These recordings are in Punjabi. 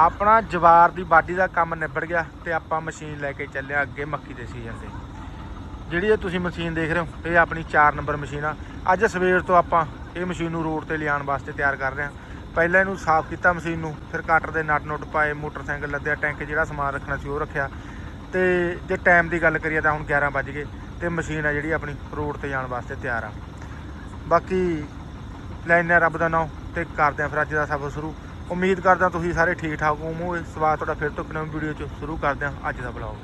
ਆਪਣਾ ਜਵਾਰ ਦੀ ਬਾਡੀ ਦਾ ਕੰਮ ਨਿਬੜ ਗਿਆ ਤੇ ਆਪਾਂ ਮਸ਼ੀਨ ਲੈ ਕੇ ਚੱਲਿਆ ਅੱਗੇ ਮੱਕੀ ਦੇ ਸੀਜ਼ਨ ਤੇ। ਜਿਹੜੀ ਇਹ ਤੁਸੀਂ ਮਸ਼ੀਨ ਦੇਖ ਰਹੇ ਹੋ, ਇਹ ਆਪਣੀ 4 ਨੰਬਰ ਮਸ਼ੀਨ ਆ। ਅੱਜ ਸਵੇਰ ਤੋਂ ਆਪਾਂ ਇਹ ਮਸ਼ੀਨ ਨੂੰ ਰੋਡ ਤੇ ਲਿਆਉਣ ਵਾਸਤੇ ਤਿਆਰ ਕਰ ਰਹੇ ਹਾਂ। ਪਹਿਲਾਂ ਇਹਨੂੰ ਸਾਫ਼ ਕੀਤਾ ਮਸ਼ੀਨ ਨੂੰ, ਫਿਰ ਕਟਰ ਦੇ ਨਟ ਨੁੱਟ ਪਾਏ, ਮੋਟਰਸਾਈਕਲ ਲੱਦਿਆ, ਟੈਂਕ ਜਿਹੜਾ ਸਮਾਨ ਰੱਖਣਾ ਸੀ ਉਹ ਰੱਖਿਆ। ਤੇ ਜੇ ਟਾਈਮ ਦੀ ਗੱਲ ਕਰੀਏ ਤਾਂ ਹੁਣ 11 ਵੱਜ ਗਏ ਤੇ ਮਸ਼ੀਨ ਆ ਜਿਹੜੀ ਆਪਣੀ ਰੋਡ ਤੇ ਜਾਣ ਵਾਸਤੇ ਤਿਆਰ ਆ। ਬਾਕੀ ਲੈਣੇ ਰੱਬ ਦਾ ਨਾਮ ਤੇ ਕਰਦੇ ਆ ਫਿਰ ਅੱਜ ਦਾ ਸਫ਼ਰ ਸ਼ੁਰੂ। ਉਮੀਦ ਕਰਦਾ ਤੁਸੀਂ ਸਾਰੇ ਠੀਕ ਠਾਕ ਹੋਵੋਗੇ। ਸਵਾਗਤ ਤੁਹਾਡਾ ਫਿਰ ਤੋਂ ਇੱਕ ਨਵੀਂ ਵੀਡੀਓ ਚ ਸ਼ੁਰੂ ਕਰਦੇ ਆ ਅੱਜ ਦਾ ਬਲੌਗ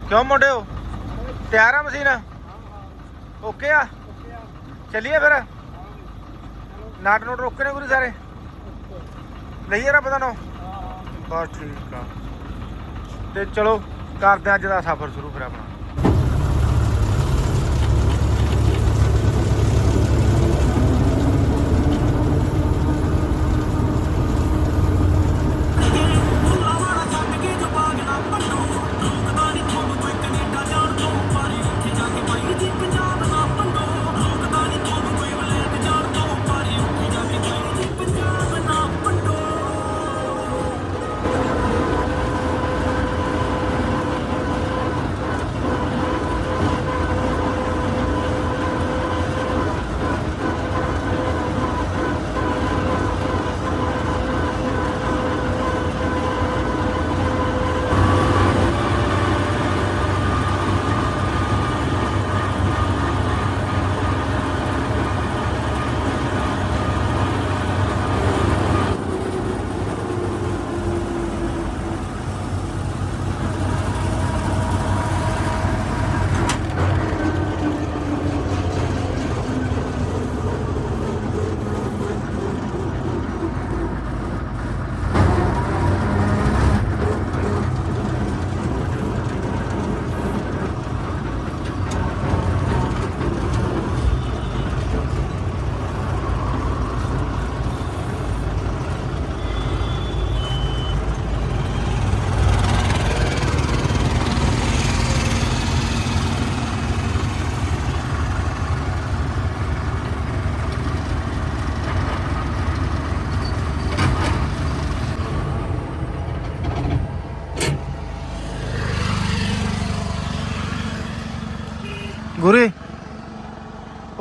ਕਿਉਂ ਮੁੰਡਿਓ ਤਿਆਰ ਆ ਮਸ਼ੀਨ? ਓਕੇ ਆ? ਚੱਲੀਏ ਫਿਰ? ਨਾਟ ਨੋਟ ਰੋਕੇ ਨੇ ਗੁਰੂ ਸਾਰੇ? ਲਈਏ ਰੱਬ ਦਾ ਨਾਮ? ਬਸ ਠੀਕ ਆ। ਤੇ ਚਲੋ ਕਰਦੇ ਆ ਅੱਜ ਦਾ ਸਫ਼ਰ ਸ਼ੁਰੂ ਫਿਰ ਆਪਣਾ।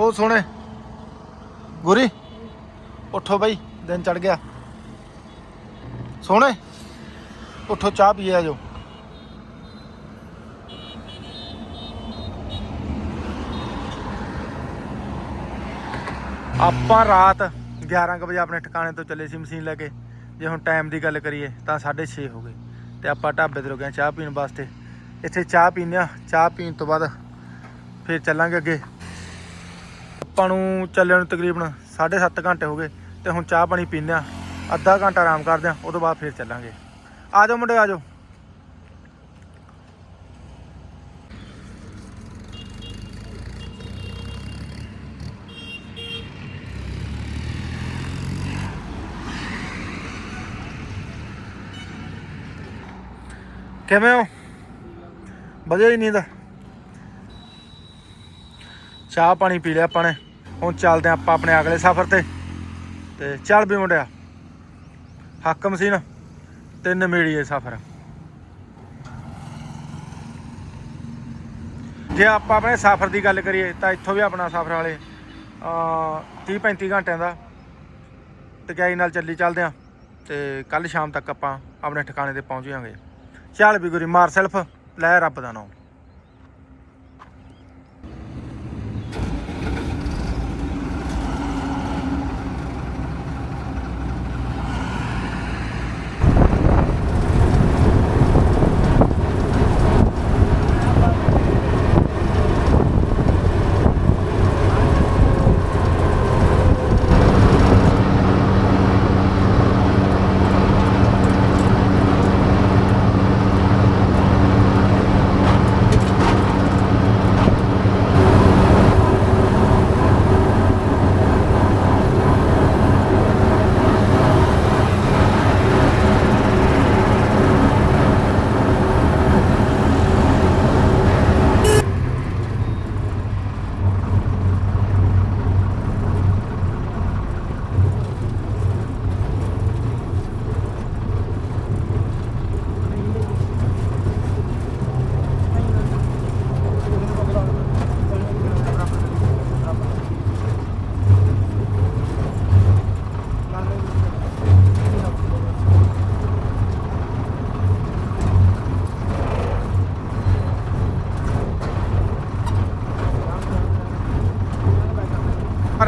ਉਹ ਸੋਹਣੇ। ਗੁਰੀ, ਉੱਠੋ ਬਈ, ਦਿਨ ਚੜ ਗਿਆ। ਸੋਹਣੇ? ਉੱਠੋ, ਚਾਹ ਪੀਏ ਆਜੋ। ਆਪਾਂ ਰਾਤ 11 ਕੁ ਵਜੇ ਆਪਣੇ ਠਿਕਾਣੇ ਤੋਂ ਚੱਲੇ ਸੀ ਮਸ਼ੀਨ ਲੈ ਕੇ। ਜੇ ਹੁਣ ਟਾਈਮ ਦੀ ਗੱਲ ਕਰੀਏ ਤਾਂ 6:30 ਹੋ ਗਏ। ਤੇ ਆਪਾਂ ਢਾਬੇ ਤੇ ਰੁਕੇ ਚਾਹ ਪੀਣ ਵਾਸਤੇ। ਇੱਥੇ ਚਾਹ ਪੀਂਦੇ ਆ ਚਾਹ ਪੀਣ ਤੋਂ ਬਾਅਦ ਫਿਰ ਚੱਲਾਂਗੇ ਅੱਗੇ। ਆਪਾਂ ਨੂੰ ਚੱਲਿਆਂ ਨੂੰ ਤਕਰੀਬਨ 7.5 ਘੰਟੇ ਹੋ ਗਏ ਤੇ ਹੁਣ ਚਾਹ ਪਾਣੀ ਪੀਂਦੇ ਆ ਅੱਧਾ ਘੰਟਾ ਆਰਾਮ ਕਰਦੇ ਆ ਤੋਂ ਬਾਅਦ ਫਿਰ ਚੱਲਾਂਗੇ। ਆ ਜਾਓ ਮੁੰਡੇ ਆ ਜਾਓ। ਕਿਵੇਂ ਹੋ? ਵਧੀਆ ਹੀ ਨੀਂਦ? ਚਾਹ ਪਾਣੀ ਪੀ ਲਿਆ ਆਪਾਂ ਨੇ। ਹੁਣ ਚੱਲਦੇ ਹਾਂ ਆਪਾਂ ਆਪਣੇ ਅਗਲੇ ਸਫ਼ਰ ਤੇ। ਤੇ ਚੱਲ ਵੀ ਮੁੰਡਿਆ ਹੱਕਮ ਸੀ ਨਾ ਤੇ ਨਮੇੜੀਏ ਸਫ਼ਰ। ਜੇ ਆਪਾਂ ਆਪਣੇ ਸਫ਼ਰ ਦੀ ਗੱਲ ਕਰੀਏ, ਤਾਂ ਇੱਥੋਂ ਵੀ ਆਪਣਾ ਸਫ਼ਰ ਵਾਲੇ 30 35 ਘੰਟਿਆਂ ਦਾ ਟਕਿਆਈ ਨਾਲ ਚੱਲੀ ਚੱਲਦੇ ਆ ਤੇ ਕੱਲ ਸ਼ਾਮ ਤੱਕ ਆਪਾਂ ਆਪਣੇ ਠਿਕਾਣੇ ਤੇ ਪਹੁੰਚ ਜਾਵਾਂਗੇ। ਚੱਲ ਵੀ ਗੁਰੀ, ਮਾਰ ਸੈਲਫ, ਲੈ ਰੱਬ ਦਾ ਨਾਮ।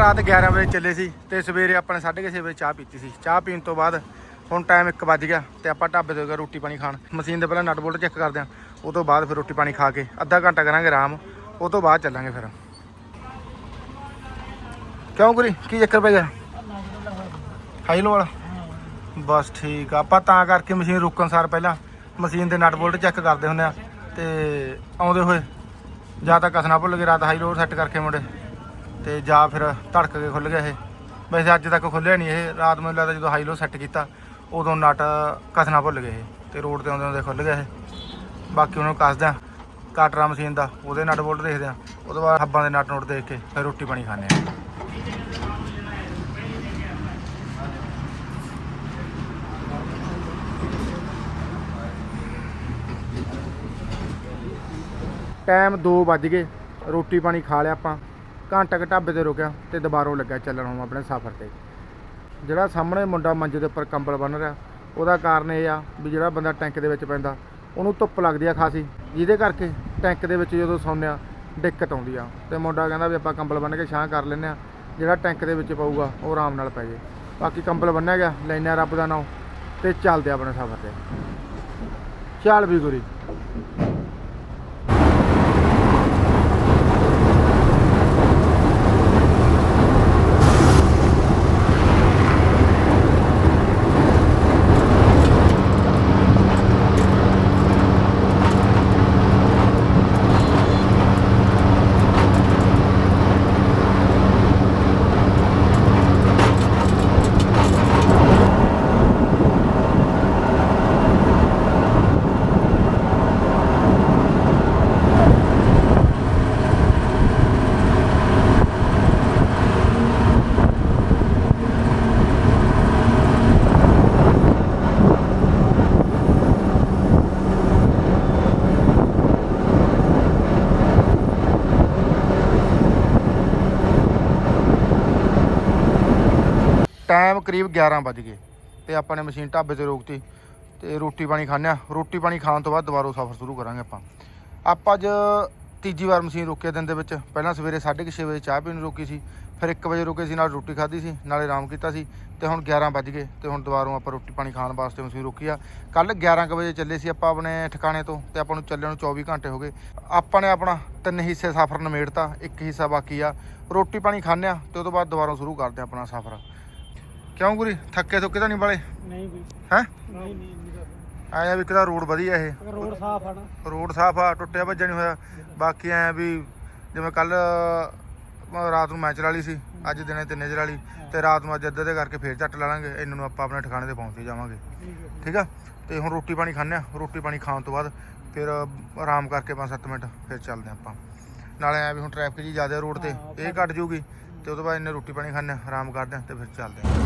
ਰਾਤ 11 ਵਜੇ ਚੱਲੇ ਸੀ ਤੇ ਸਵੇਰੇ ਆਪਾਂ ਨੇ 6:30 ਵਜੇ ਚਾਹ ਪੀਤੀ ਸੀ। ਚਾਹ ਪੀਣ ਤੋਂ ਬਾਅਦ ਹੁਣ ਟਾਈਮ 1 ਵੱਜ ਗਿਆ ਤੇ ਆਪਾਂ ਢਾਬੇ ਤੋਂ ਗਏ ਰੋਟੀ ਪਾਣੀ ਖਾਣ। ਮਸ਼ੀਨ ਦੇ ਪਹਿਲਾਂ ਨਟ ਬੋਲਟ ਚੈੱਕ ਕਰਦੇ ਆਂ। ਉਹ ਤੋਂ ਬਾਅਦ ਫਿਰ ਰੋਟੀ ਪਾਣੀ ਖਾ ਕੇ ਅੱਧਾ ਘੰਟਾ ਕਰਾਂਗੇ ਆਰਾਮ। ਉਹ ਤੋਂ ਬਾਅਦ ਚੱਲਾਂਗੇ ਫਿਰ। ਕਿਉਂ ਗੁਰੀ ਕੀ ਚੱਕਰ ਪੈ ਗਿਆ? ਹਾਈਲੋ ਵਾਲਾ? ਬਸ ਠੀਕ ਆ। ਆਪਾਂ ਤਾਂ ਕਰਕੇ ਮਸ਼ੀਨ ਰੁਕਣ ਸਾਰ ਪਹਿਲਾਂ ਮਸ਼ੀਨ ਦੇ ਨਟ ਬੋਲਟ ਚੈੱਕ ਕਰਦੇ ਹੁੰਦੇ ਆ ਤੇ ਆਉਂਦੇ ਹੋਏ ਜਾਂ ਤਾਂ ਕਸਣਾ ਭੁੱਲ ਗਏ, ਰਾਤ ਹਾਈਲੋ ਸੈੱਟ ਕਰਕੇ ਮੁੰਡੇ ਤੇ ਜਾਂ ਫਿਰ ਧੜਕ ਕੇ ਖੁੱਲ ਗਿਆ ਇਹ। ਵੈਸੇ ਅੱਜ ਤੱਕ ਖੁੱਲਿਆ ਨਹੀਂ ਇਹ। ਰਾਤ ਮੈਨੂੰ ਲੱਗਦਾ ਜਦੋਂ ਹਾਈ ਲੋਡ ਸੈੱਟ ਕੀਤਾ, ਉਦੋਂ ਨਟ ਕਸਣਾ ਭੁੱਲ ਗਏ ਇਹ ਤੇ ਰੋਡ ਤੇ ਆਉਂਦੇ ਆਉਂਦੇ ਖੁੱਲ ਗਿਆ ਇਹ। ਬਾਕੀ ਉਹਨੂੰ ਕੱਸਦੇ ਕਾਟਰਾ ਮਸ਼ੀਨ ਦਾ, ਉਹਦੇ ਨਟ ਬੋਲਟ ਦੇਖਦੇ ਆ। ਉਹਦੇ ਬਾਅਦ ਹੱਬਾਂ ਦੇ ਨਟ ਨੋਟ ਦੇਖ ਕੇ ਫਿਰ ਰੋਟੀ ਪਾਣੀ ਖਾਂਦੇ ਆ। ਟਾਈਮ 2 ਵੱਜ ਗਏ। ਰੋਟੀ ਪਾਣੀ ਖਾ ਲਿਆ ਆਪਾਂ। ਘੰਟਾ ਕੁ ਢਾਬੇ ਤੇ ਰੁਕਿਆ ਤੇ ਦੁਬਾਰਾ ਲੱਗਾ ਚੱਲਣ ਹੁਣ ਆਪਣੇ ਸਫ਼ਰ ਤੇ। ਜਿਹੜਾ ਸਾਹਮਣੇ ਮੁੰਡਾ ਮੰਜੇ ਦੇ ਉੱਪਰ ਕੰਬਲ ਬੰਨ ਰਿਹਾ, ਉਹਦਾ ਕਾਰਨ ਇਹ ਆ ਵੀ ਜਿਹੜਾ ਬੰਦਾ ਟੈਂਕ ਦੇ ਵਿੱਚ ਪੈਂਦਾ, ਉਹਨੂੰ ਧੁੱਪ ਲੱਗਦੀ ਆ ਖਾਸੀ, ਜਿਹਦੇ ਕਰਕੇ ਟੈਂਕ ਦੇ ਵਿੱਚ ਜਦੋਂ ਸੌਂਦੇ ਆ, ਦਿੱਕਤ ਆਉਂਦੀ ਆ। ਤੇ ਮੁੰਡਾ ਕਹਿੰਦਾ ਵੀ ਆਪਾਂ ਕੰਬਲ ਬੰਨ ਕੇ ਛਾਂ ਕਰ ਲੈਂਦੇ ਆ, ਜਿਹੜਾ ਟੈਂਕ ਦੇ ਵਿੱਚ ਪਊਗਾ, ਉਹ ਆਰਾਮ ਨਾਲ ਪੈ ਜੇ। ਬਾਕੀ ਕੰਬਲ ਬੰਨਿਆ ਗਿਆ ਲੈਨੇ ਰੱਬ ਦਾ ਨਾਮ ਤੇ ਚੱਲਦੇ ਆ ਆਪਣੇ ਸਫ਼ਰ ਤੇ। ਚੱਲ ਵੀ ਗੁਰੀ। ਟਾਈਮ ਕਰੀਬ 11 ਵੱਜ ਗਏ ਤੇ ਆਪਾਂ ਨੇ ਮਸ਼ੀਨ ਢਾਬੇ ਤੇ ਰੋਕਤੀ ਤੇ ਰੋਟੀ ਪਾਣੀ ਖਾਂਦੇ ਆ ਰੋਟੀ ਪਾਣੀ ਖਾਣ ਤੋਂ ਬਾਅਦ ਦੁਬਾਰਾ ਸਫ਼ਰ ਸ਼ੁਰੂ ਕਰਾਂਗੇ ਆਪਾਂ। ਆਪਾਂ ਅੱਜ ਤੀਜੀ ਵਾਰ ਮਸ਼ੀਨ ਰੋਕਿਆ ਦਿਨ ਦੇ ਵਿੱਚ। ਪਹਿਲਾਂ ਸਵੇਰੇ 6:30 ਵਜੇ ਚਾਹ ਪੀਣ ਨੂੰ ਰੋਕੀ ਸੀ, ਫਿਰ 1 ਵਜੇ ਰੁਕੇ ਸੀ, ਨਾਲ ਰੋਟੀ ਖਾਧੀ ਸੀ, ਨਾਲੇ ਆਰਾਮ ਕੀਤਾ ਸੀ ਤੇ ਹੁਣ 11 ਵੱਜ ਗਏ ਤੇ ਹੁਣ ਦੁਬਾਰਾ ਆਪਾਂ ਰੋਟੀ ਪਾਣੀ ਖਾਣ ਵਾਸਤੇ ਮਸ਼ੀਨ ਰੋਕੀ ਆ। ਕੱਲ 11 ਕੁ ਵਜੇ ਚੱਲੇ ਸੀ ਆਪਾਂ ਆਪਣੇ ਠਿਕਾਣੇ ਤੋਂ ਤੇ ਆਪਾਂ ਨੂੰ ਚੱਲੇ ਨੂੰ 24 ਘੰਟੇ ਹੋ ਗਏ। ਆਪਾਂ ਨੇ ਆਪਣਾ ਤਿੰਨ ਹਿੱਸੇ ਸਫ਼ਰ ਨਿਮੇੜਤਾ, ਇੱਕ ਹਿੱਸਾ ਬਾਕੀ ਆ। ਰੋਟੀ ਪਾਣੀ ਖਾਂਦੇ ਆ ਤੇ ਉਹ ਤੋਂ ਬਾਅਦ ਦੁਬਾਰਾ ਸ਼ੁਰੂ ਕਰਦੇ ਆ ਆਪਣਾ ਸਫ਼ਰ। ਕਿਉਂ ਗੁਰੀ? ਥੱਕੇ ਥੁੱਕੇ ਤਾਂ ਨਹੀਂ ਵਾਲੇ? ਨਹੀਂ ਬਈ ਹੈ? ਨਹੀਂ ਨਹੀਂ ਨਹੀਂ ਆਇਆ ਵੀ ਤਾਂ ਰੋਡ ਵਧੀਆ ਇਹ। ਅਗਰ ਰੋਡ ਸਾਫ਼ ਆ ਨਾ। ਰੋਡ ਸਾਫ਼ ਆ ਟੁੱਟਿਆ ਭੱਜਿਆ ਨਹੀਂ ਹੋਇਆ। ਬਾਕੀ ਐ ਵੀ ਜਿਵੇਂ ਕੱਲ ਰਾਤ ਨੂੰ ਮੈਚ ਵਾਲੀ ਸੀ ਅੱਜ ਦਿਨੇ ਤਿੰਨੇ ਜਰ ਵਾਲੀ ਤੇ ਰਾਤ ਨੂੰ ਅੱਜ ਅੱਧੇ ਦੇ ਕਰਕੇ ਫੇਰ ਝੱਟ ਲਾ ਲਾਂਗੇ। ਇਹਨਾਂ ਨੂੰ ਆਪਾਂ ਆਪਣੇ ਠਿਕਾਣੇ ਤੇ ਪਹੁੰਚ ਹੀ ਜਾਵਾਂਗੇ। ਠੀਕ ਹੈ। ਠੀਕ ਆ? ਤੇ ਹੁਣ ਰੋਟੀ ਪਾਣੀ ਖਾਂਦੇ ਆ ਰੋਟੀ ਪਾਣੀ ਖਾਣ ਤੋਂ ਬਾਅਦ ਫਿਰ ਆਰਾਮ ਕਰਕੇ 5-7 ਮਿੰਟ ਫਿਰ ਚੱਲਦੇ ਆ ਆਪਾਂ। ਨਾਲੇ ਐ ਵੀ ਹੁਣ ਟ੍ਰੈਫਿਕ ਜੀ ਜ਼ਿਆਦਾ ਰੋਡ ਤੇ ਇਹ ਘਟ ਜੂਗੀ ਤੇ ਉਹ ਤੋਂ ਬਾਅਦ ਇਹਨੇ ਰੋਟੀ ਪਾਣੀ ਖਾਂਦੇ ਆ ਆਰਾਮ ਕਰਦੇ ਆ ਤੇ ਫਿਰ ਚੱਲਦੇ ਆ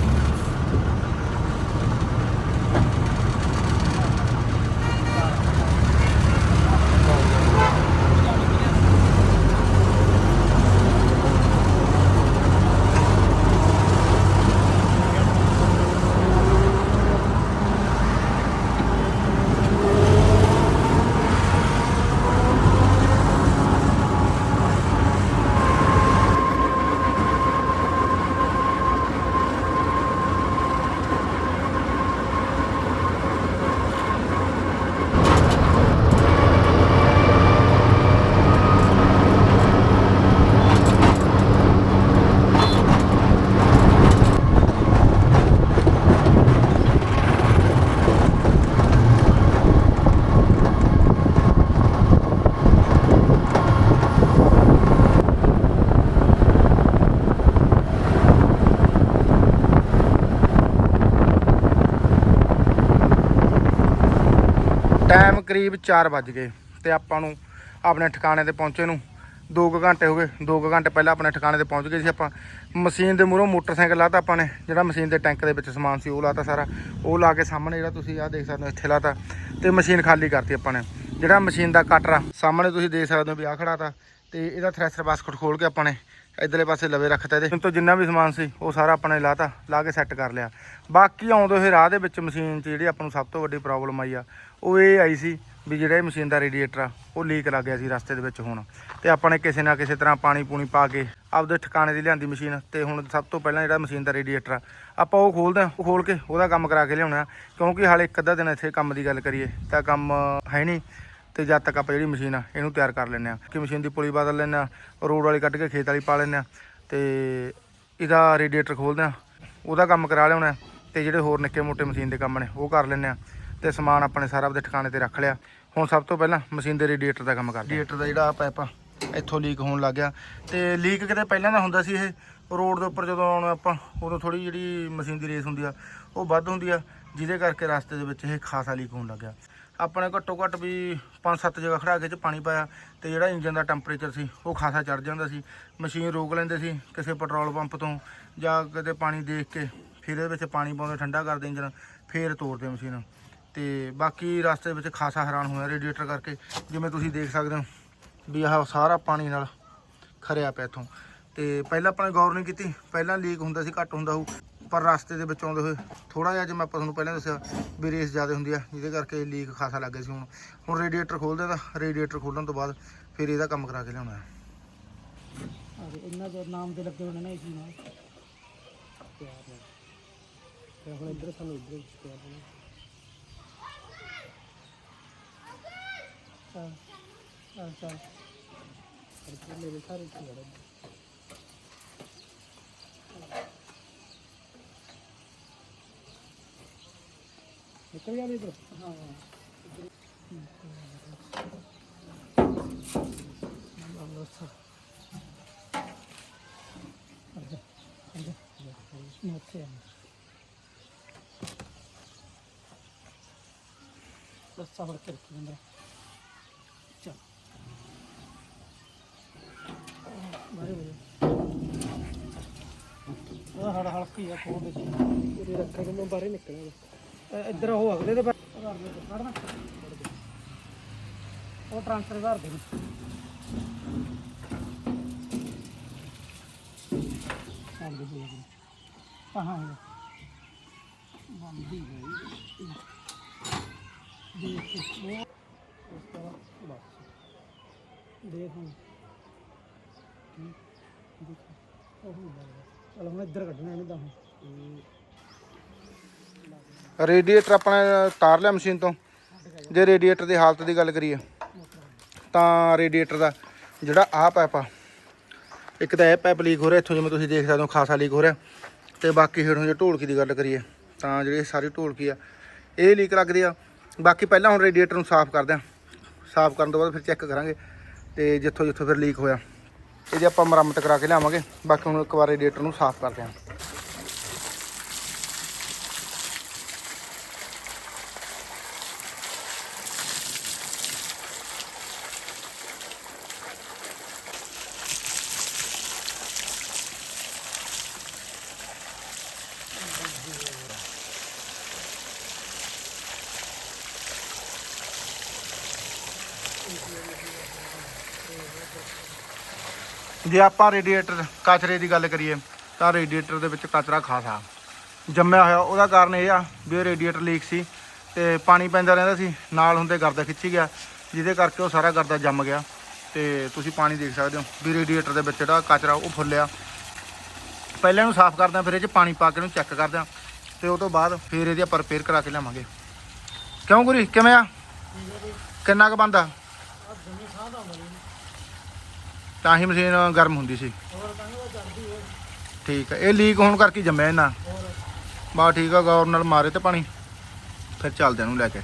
ਟਾਈਮ ਕਰੀਬ 4 ਵੱਜ ਗਏ ਤੇ ਆਪਾਂ ਨੂੰ ਆਪਣੇ ਠਿਕਾਣੇ ਤੇ ਪਹੁੰਚੇ ਨੂੰ 2 ਘੰਟੇ ਹੋ ਗਏ 2 ਘੰਟੇ ਪਹਿਲਾਂ ਆਪਣੇ ਠਿਕਾਣੇ ਤੇ ਪਹੁੰਚ ਗਏ ਸੀ ਆਪਾਂ। ਮਸ਼ੀਨ ਦੇ ਮੂਹਰੋਂ ਮੋਟਰਸਾਈਕਲ ਲਾਤਾ ਆਪਾਂ ਨੇ, ਜਿਹੜਾ ਮਸ਼ੀਨ ਦੇ ਟੈਂਕ ਦੇ ਵਿੱਚ ਸਮਾਨ ਸੀ ਉਹ ਲਾਤਾ ਸਾਰਾ। ਉਹ ਲਾ ਕੇ ਸਾਹਮਣੇ ਜਿਹੜਾ ਤੁਸੀਂ ਆਹ ਦੇਖ ਸਕਦੇ ਹੋ, ਇੱਥੇ ਲਾਤਾ ਤੇ ਮਸ਼ੀਨ ਖਾਲੀ ਕਰਤੀ ਆਪਾਂ ਨੇ। ਜਿਹੜਾ ਮਸ਼ੀਨ ਦਾ ਕਟਰ ਆ ਸਾਹਮਣੇ ਤੁਸੀਂ ਦੇਖ ਸਕਦੇ ਹੋ ਵੀ ਆਹ ਖੜਾ ਤਾ ਤੇ ਇਹਦਾ ਥ੍ਰੈਸ਼ਰ ਬਾਸਕਟ ਖੋਲ ਕੇ ਆਪਾਂ ਨੇ ਇਧਰਲੇ ਪਾਸੇ ਲਵੇ ਰੱਖਤਾ ਇਹਦੇ। ਤੋਂ ਜਿੰਨਾ ਵੀ ਸਮਾਨ ਸੀ, ਉਹ ਸਾਰਾ ਆਪਾਂ ਨੇ ਲਾਤਾ, ਲਾ ਕੇ ਸੈੱਟ ਕਰ ਲਿਆ। ਬਾਕੀ ਆਉਂਦੇ ਹੋਏ ਰਾਹ ਦੇ ਵਿੱਚ ਮਸ਼ੀਨ 'ਚ ਜਿਹੜੀ ਆਪਾਂ ਨੂੰ ਸਭ ਤੋਂ ਵੱਡੀ ਪ੍ਰੋਬਲਮ ਆਈ ਆ ਉਹ ਇਹ ਆਈ ਸੀ ਵੀ ਜਿਹੜਾ ਇਹ ਮਸ਼ੀਨ ਦਾ ਰੇਡੀਏਟਰ ਆ, ਉਹ ਲੀਕ ਲੱਗ ਗਿਆ ਸੀ ਰਸਤੇ ਦੇ ਵਿੱਚ ਹੁਣ। ਤੇ ਆਪਾਂ ਨੇ ਕਿਸੇ ਨਾ ਕਿਸੇ ਤਰ੍ਹਾਂ ਪਾਣੀ ਪੂਣੀ ਪਾ ਕੇ ਆਪਦੇ ਠਿਕਾਣੇ ਦੀ ਲਿਆਂਦੀ ਮਸ਼ੀਨ। ਤੇ ਹੁਣ ਸਭ ਤੋਂ ਪਹਿਲਾਂ ਜਿਹੜਾ ਮਸ਼ੀਨ ਦਾ ਰੇਡੀਏਟਰ ਆ, ਆਪਾਂ ਉਹ ਖੋਲਦੇ ਆ ਉਹ ਖੋਲ ਕੇ ਉਹਦਾ ਕੰਮ ਕਰਾ ਕੇ ਲਿਆਉਣਾ। ਕਿਉਂਕਿ ਹਾਲੇ ਇੱਕ ਅੱਧਾ ਦਿਨ ਇੱਥੇ ਕੰਮ ਦੀ ਗੱਲ ਕਰੀਏ, ਤਾਂ ਕੰਮ ਹੈ ਨਹੀਂ। ਤੇ ਜਦ ਤੱਕ ਆਪਾਂ ਜਿਹੜੀ ਮਸ਼ੀਨ ਆ, ਇਹਨੂੰ ਤਿਆਰ ਕਰ ਲੈਂਦੇ ਆ ਕਿ ਮਸ਼ੀਨ ਦੀ ਪੁਲੀ ਬਦਲ ਲੈਂਦੇ ਆ ਰੋਡ ਵਾਲੀ ਕੱਢ ਕੇ ਖੇਤ ਵਾਲੀ ਪਾ ਲੈਂਦੇ ਆ ਤੇ ਇਹਦਾ ਰੇਡੀਏਟਰ ਖੋਲਦੇ ਆ ਉਹਦਾ ਕੰਮ ਕਰਾ ਲਿਆਉਣਾ ਤੇ ਜਿਹੜੇ ਹੋਰ ਨਿੱਕੇ ਮੋਟੇ ਮਸ਼ੀਨ ਦੇ ਕੰਮ ਨੇ, ਉਹ ਕਰ ਲੈਂਦੇ ਆ ਤੇ ਸਮਾਨ ਆਪਣੇ ਸਾਰਾ ਆਪਦੇ ਠਿਕਾਣੇ ਤੇ ਰੱਖ ਲਿਆ। ਹੁਣ ਸਭ ਤੋਂ ਪਹਿਲਾਂ ਮਸ਼ੀਨ ਦੇ ਰੇਡੀਏਟਰ ਦਾ ਕੰਮ ਕਰਦੇ ਰੇਡੀਏਟਰ ਦਾ ਜਿਹੜਾ ਪਾਈਪ ਆ, ਇੱਥੋਂ ਲੀਕ ਹੋਣ ਲੱਗ ਗਿਆ। ਤੇ ਲੀਕ ਕਿਤੇ ਪਹਿਲਾਂ ਦਾ ਹੁੰਦਾ ਸੀ ਇਹ ਰੋਡ ਦੇ ਉੱਪਰ ਜਦੋਂ ਆਉਣ ਆਪਾਂ, ਉਦੋਂ ਥੋੜੀ ਜਿਹੜੀ ਮਸ਼ੀਨ ਦੀ ਰੇਸ ਹੁੰਦੀ ਆ, ਉਹ ਵੱਧ ਹੁੰਦੀ ਆ, ਜਿਹਦੇ ਕਰਕੇ ਰਸਤੇ ਦੇ ਵਿੱਚ ਇਹ ਖਾਸਾ ਲੀਕ ਹੋਣ ਲੱਗ ਗਿਆ। ਆਪਣੇ ਘੱਟੋ ਘੱਟ ਵੀ 5-7 ਜਗ੍ਹਾ ਖੜਾ ਕੇ ਚ ਪਾਣੀ ਪਾਇਆ, ਤੇ ਜਿਹੜਾ ਇੰਜਨ ਦਾ ਟੈਂਪਰੇਚਰ ਸੀ, ਉਹ ਖਾਸਾ ਚੜ ਜਾਂਦਾ ਸੀ। ਮਸ਼ੀਨ ਰੋਕ ਲੈਂਦੇ ਸੀ, ਕਿਸੇ ਪੈਟਰੋਲ ਪੰਪ ਤੋਂ, ਜਾਂ ਕਿਤੇ ਪਾਣੀ ਦੇਖ ਕੇ, ਫਿਰ ਇਹਦੇ ਵਿੱਚ ਪਾਣੀ ਪਾਉਂਦੇ ਠੰਡਾ ਕਰਦੇ ਇੰਜਨ ਫੇਰ ਤੋੜਦੇ ਮਸ਼ੀਨ। ਤੇ ਬਾਕੀ ਰਸਤੇ ਵਿੱਚ ਖਾਸਾ ਹੈਰਾਨ ਹੋਇਆ ਰੇਡੀਏਟਰ ਕਰਕੇ ਜਿਵੇਂ ਤੁਸੀਂ ਦੇਖ ਸਕਦੇ ਹੋ ਵੀ ਆਹ ਸਾਰਾ ਪਾਣੀ ਨਾਲ ਖਰਿਆ ਪਿਆ ਇੱਥੋਂ। ਤੇ ਪਹਿਲਾਂ ਆਪਾਂ ਨੇ ਗੌਰ ਨਹੀਂ ਕੀਤੀ ਪਹਿਲਾਂ ਲੀਕ ਹੁੰਦਾ ਸੀ ਘੱਟ ਹੁੰਦਾ ਹੋਊ ਪਰ ਰਸਤੇ ਦੇ ਵਿੱਚ ਆਉਂਦੇ ਹੋਏ ਥੋੜਾ ਜਿਹਾ ਜਿਵੇਂ ਆਪਾਂ ਤੁਹਾਨੂੰ ਪਹਿਲਾਂ ਦੱਸਿਆ ਵੀ ਰੇਸ ਜ਼ਿਆਦਾ ਹੁੰਦੀ ਆ ਜਿਹਦੇ ਕਰਕੇ ਲੀਕ ਖਾਸਾ ਲੱਗ ਗਿਆ ਸੀ। ਹੁਣ ਹੁਣ ਰੇਡੀਏਟਰ ਖੋਲਦੇ ਤਾਂ ਰੇਡੀਏਟਰ ਖੋਲਣ ਤੋਂ ਬਾਅਦ ਫਿਰ ਇਹਦਾ ਕੰਮ ਕਰਾ ਕੇ ਲਿਆਉਣਾ ਹੈ। ਇਹਨਾਂ ਦੇ ਨਾਮ ਤੇ ਲੱਗੇ ਹੋਣੇ ਨੇ ਇਸ ਨਾਲ ਤੇ ਹੁਣ ਇੱਧਰ ਸਾਨੂੰ ਇੱਧਰ ਪਿਆਰ ਚਲ ਚਲ ਚਲ ਅਰੇ ਮੇਰੇ ਸਾਰੇ ਕੀ ਨਿਕਲ ਗਿਆ ਇਧਰ ਹਾਂ ਬਸ ਅੱਛਾ ਅੱਛਾ ਮੈਂ ਉੱਥੇ ਆ ਬਸ ਕੇ ਰੱਖੀ ਅੰਦਰ ਚਲ ਬਾਰੇ ਬਾਰੇ ਉਹ ਹੜ ਹਲਕੀ ਆ ਕੋਲ ਵਿੱਚ ਇਹ ਰੱਖੇ ਕਿ ਮੈਂ ਬਾਹਰ ਨਿਕਲਿਆ ਇੱਧਰ ਉਹ ਅਗਲੇ ਦੇ ਕੱਢਣਾ ਉਹ ਟ੍ਰਾਂਸਫਰ ਕਰ ਦੇ। ਚੱਲ ਦੇ ਹੋ। ਬੰਦੀ ਗਈ ਦੇਖ ਉਹ ਉਸ ਤੋਂ ਬਸ। ਦੇਖ ਹੁਣ। ਕੀ ਦੇਖ ਉਹ ਚਲ ਹੁਣ ਇੱਧਰ ਕੱਢਣਾ ਇਹਨੂੰ ਤਾਂ ਹੁਣ ਰੇਡੀਏਟਰ ਆਪਣਾ ਤਾਰ ਲਿਆ ਮਸ਼ੀਨ ਤੋਂ। ਜੇ ਰੇਡੀਏਟਰ ਦੀ ਹਾਲਤ ਦੀ ਗੱਲ ਕਰੀਏ, ਤਾਂ ਰੇਡੀਏਟਰ ਦਾ ਜਿਹੜਾ ਆਹ ਪਾਈਪ ਆ, ਇੱਕ ਤਾਂ ਇਹ ਪਾਈਪ ਲੀਕ ਹੋ ਰਿਹਾ, ਇੱਥੋਂ ਜਿਵੇਂ ਤੁਸੀਂ ਦੇਖ ਸਕਦੇ ਹੋ ਖਾਸਾ ਲੀਕ ਹੋ ਰਿਹਾ, ਤੇ ਬਾਕੀ ਹੇਠੋਂ ਜੇ ਢੋਲਕੀ ਦੀ ਗੱਲ ਕਰੀਏ, ਤਾਂ ਜਿਹੜੀ ਸਾਰੀ ਢੋਲਕੀ ਆ, ਇਹ ਲੀਕ ਲੱਗਦੀ ਆ। ਬਾਕੀ ਪਹਿਲਾਂ ਹੁਣ ਰੇਡੀਏਟਰ ਨੂੰ ਸਾਫ਼ ਕਰਦੇ ਆ। ਸਾਫ਼ ਕਰਨ ਤੋਂ ਬਾਅਦ ਫਿਰ ਚੈੱਕ ਕਰਾਂਗੇ, ਤੇ ਜਿੱਥੋਂ ਜਿੱਥੋਂ ਫਿਰ ਲੀਕ ਹੋਇਆ। ਇਹਦੀ ਆਪਾਂ ਮੁਰੰਮਤ ਕਰਾ ਕੇ ਲਿਆਵਾਂਗੇ। ਬਾਕੀ ਹੁਣ ਇੱਕ ਵਾਰ ਰੇਡੀਏਟਰ ਨੂੰ ਸਾਫ਼ ਕਰਦੇ ਆ ਜੇ ਆਪਾਂ ਰੇਡੀਏਟਰ, ਕਚਰੇ ਦੀ ਗੱਲ ਕਰੀਏ, ਤਾਂ ਰੇਡੀਏਟਰ ਦੇ ਵਿੱਚ ਕਚਰਾ ਖਾਸਾ ਜੰਮਿਆ ਹੋਇਆ, ਉਹਦਾ ਕਾਰਨ ਇਹ ਆ ਵੀ ਇਹ ਰੇਡੀਏਟਰ ਲੀਕ ਸੀ ਤੇ ਪਾਣੀ ਪੈਂਦਾ ਰਹਿੰਦਾ ਸੀ, ਨਾਲ ਹੁੰਦੇ ਗਰਦਾ ਖਿੱਚੀ ਗਿਆ, ਜਿਹਦੇ ਕਰਕੇ ਉਹ ਸਾਰਾ ਗਰਦਾ ਜੰਮ ਗਿਆ। ਤੇ ਤੁਸੀਂ ਪਾਣੀ ਦੇਖ ਸਕਦੇ ਹੋ ਵੀ ਰੇਡੀਏਟਰ ਦੇ ਵਿੱਚ ਜਿਹੜਾ ਕਚਰਾ, ਉਹ ਫੁੱਲਿਆ। ਪਹਿਲਾਂ ਇਹਨੂੰ ਸਾਫ਼ ਕਰਦੇ ਹਾਂ, ਫਿਰ ਇਹ 'ਚ ਪਾਣੀ ਪਾ ਕੇ ਇਹਨੂੰ ਚੈੱਕ ਕਰਦੇ ਹਾਂ ਤੇ ਉਹ ਤੋਂ ਬਾਅਦ ਫਿਰ ਇਹਦੀ ਆਪਾਂ ਰਿਪੇਅਰ ਕਰਾ ਕੇ ਲਿਆਵਾਂਗੇ। ਕਿਉਂ ਗੁਰੀ? ਕਿਵੇਂ ਆ? ਕਿੰਨਾ ਕੁ ਬੰਦਾ ਤਾਂ ਹੀ ਮਸ਼ੀਨ ਗਰਮ ਹੁੰਦੀ ਸੀ। ਠੀਕ ਹੈ ਇਹ ਲੀਕ ਹੋਣ ਕਰਕੇ ਜੰਮਿਆ ਇਹਨਾਂ। ਬਾ ਠੀਕ ਆ ਗੌਰ ਨਾਲ ਮਾਰੇ ਤੇ ਪਾਣੀ। ਫਿਰ ਚੱਲਦੇ ਨੂੰ ਲੈ ਕੇ।